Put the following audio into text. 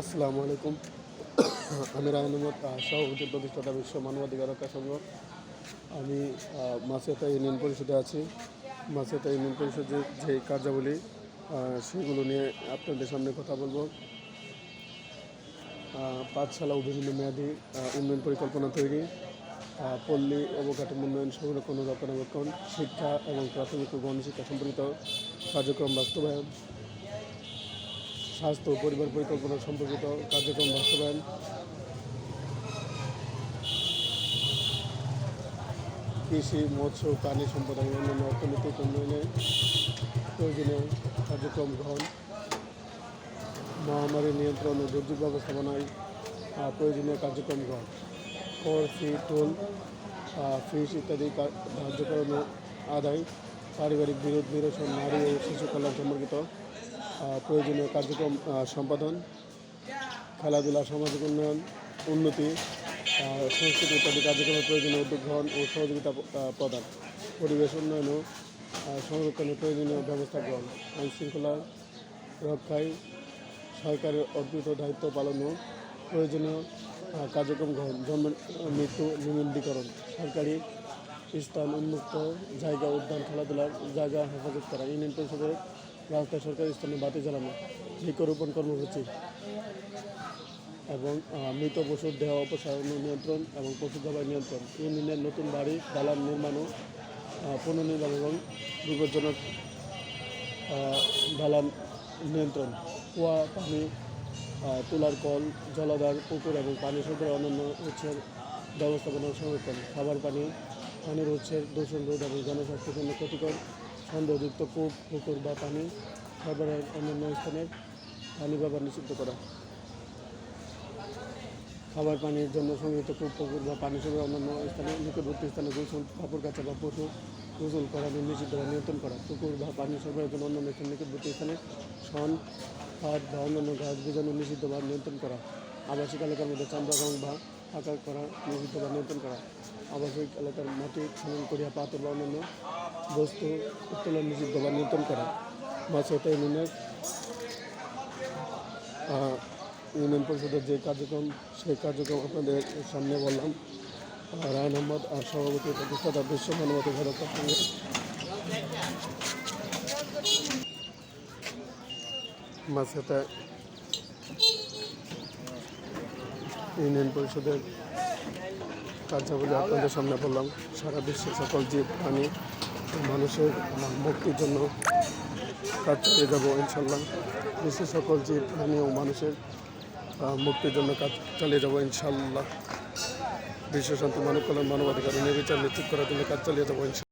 আসসালামু আলাইকুম। আমি রায়ন আহমদ আহ, সভাপতি প্রতিষ্ঠাতা বিশ্ব মানবাধিকার রক্ষা সংঘ। আমি মাসেতা ইউনিয়ন পরিষদে আছি। মাসেতা ইউনিয়ন পরিষদের যে কার্যাবলী সেগুলো নিয়ে আপনাদের সামনে কথা বলব। পাঠশালা ও বিভিন্ন মেয়াদি উন্নয়ন পরিকল্পনা তৈরি পল্লী অবকাঠামো উন্নয়ন সংরক্ষণ রক্ষণাবেক্ষণ শিক্ষা এবং প্রাথমিক ও গণশিক্ষা সম্পর্কিত কার্যক্রম বাস্তবায়ন স্বাস্থ্য, পরিবার পরিকল্পনা সম্পর্কিত কার্যক্রম বাস্তবায়ন। কৃষি, মৎস্য, প্রাণী সম্পদ অন্যান্য অর্থনৈতিক উন্নয়নে প্রয়োজনীয় কার্যক্রম গ্রহণ। মহামারী নিয়ন্ত্রণ ও দুর্যোগ ব্যবস্থাপনায় প্রয়োজনীয় কার্যক্রম গ্রহণ। কর ফি টোল ফিস ইত্যাদি কা- ধার্য করানো আদায়, পারিবারিক বিরোধ, নিরসন, নারী ও শিশু কল্যাণ সম্পর্কিত প্রয়োজনীয় কার্যক্রম সম্পাদন, খেলাধুলা, সামাজিক উন্নয়ন, উন্নতি সংস্কৃতি ইত্যাদি কার্যক্রমের প্রয়োজনীয় উদ্যোগ গ্রহণ ও সহযোগিতা প্রদান, পরিবেশ উন্নয়ন ও সংরক্ষণের প্রয়োজনীয় ব্যবস্থা গ্রহণ আইন শৃঙ্খলা রক্ষায় সরকারের অর্পিত দায়িত্ব পালন ও প্রয়োজনীয় কার্যক্রম গ্রহণ, জন্ম, মৃত্যু নিবন্ধীকরণ সরকারি স্থান উন্মুক্ত জায়গা উদ্যান, খেলাধুলার জায়গা হেফাজত করা, ইউনিয়ন পরিষদের রাস্তায় সরকারি স্থানে বাতি জ্বালানো বৃক্ষরোপণ কর্মসূচি এবং মৃত পশুর দেহ অপসারণ নিয়ন্ত্রণ এবং পশু জবাই নিয়ন্ত্রণ ইউনিয়নের নতুন বাড়ি, দালান নির্মাণ ও পুনর্নির্মাণ এবং বিপজ্জনক দালান নিয়ন্ত্রণ, কুয়া, পানি তুলার কল, জলাধার, পুকুর এবং পানি সরবরাহ অন্যান্য উৎসের ব্যবস্থাপনা সংরক্ষণ, খাবার পানি, পানির উৎসের দূষণ রোধ এবং জনস্বাস্থ্যের জন্য ক্ষতিকর সন্দেহযুক্ত কূপ, পুকুর বা পানি সরবরাহের অন্যান্য স্থানের পানি ব্যবহার নিষিদ্ধ করা। খাবার পানির জন্য সংগৃহীত কূপ, পুকুর বা পানি সরবরাহ অন্যান্য স্থানে নিকটবর্তী স্থানে গোসল, কাপড় কাচা বা পশু গোসল করা নিষিদ্ধ বা নিয়ন্ত্রণ করা। পুকুর বা পানি সরবরাহের জন্য অন্যান্য স্থানে নিকটবর্তী স্থানে শন ফাঁদ বা অন্যান্য গাছ বীজাণু নিষিদ্ধ বা নিয়ন্ত্রণ করা। আবাসিক এলাকার মধ্যে চান্দা রং বা আকার করা নিষিদ্ধ বা নিয়ন্ত্রণ করা, আবাসিক এলাকার মাটি খনন করিয়া পাথর বা অন্যান্য বস্তু উত্তোলন নিষিদ্ধ বা নিয়ন্ত্রণ করা মাছ হতে ইউনিয়নের ইউনিয়ন পরিষদের যে কার্যক্রম, সেই কার্যক্রম আপনাদের সামনে বললাম। রায়ন আহমদ আর সভাপতি প্রতিষ্ঠাতা বিশ্ব মানবাধিকার রক্ষা সংঘ ইউনিয়ন পরিষদের কার্যাবলী আপনাদের সামনে বললাম, সারা বিশ্বের সকল জীব, প্রাণী মানুষের মুক্তির জন্য কাজ চালিয়ে যাব ইনশাল্লাহ বিশ্বের সকল জীব, প্রাণী ও মানুষের মুক্তির জন্য কাজ চালিয়ে যাব ইনশাল্লাহ বিশ্ব শান্তি, মানব কল্যাণ, মানবাধিকার নির্বিচার নিশ্চিত করার জন্য কাজ চালিয়ে যাব ইনশাল্লাহ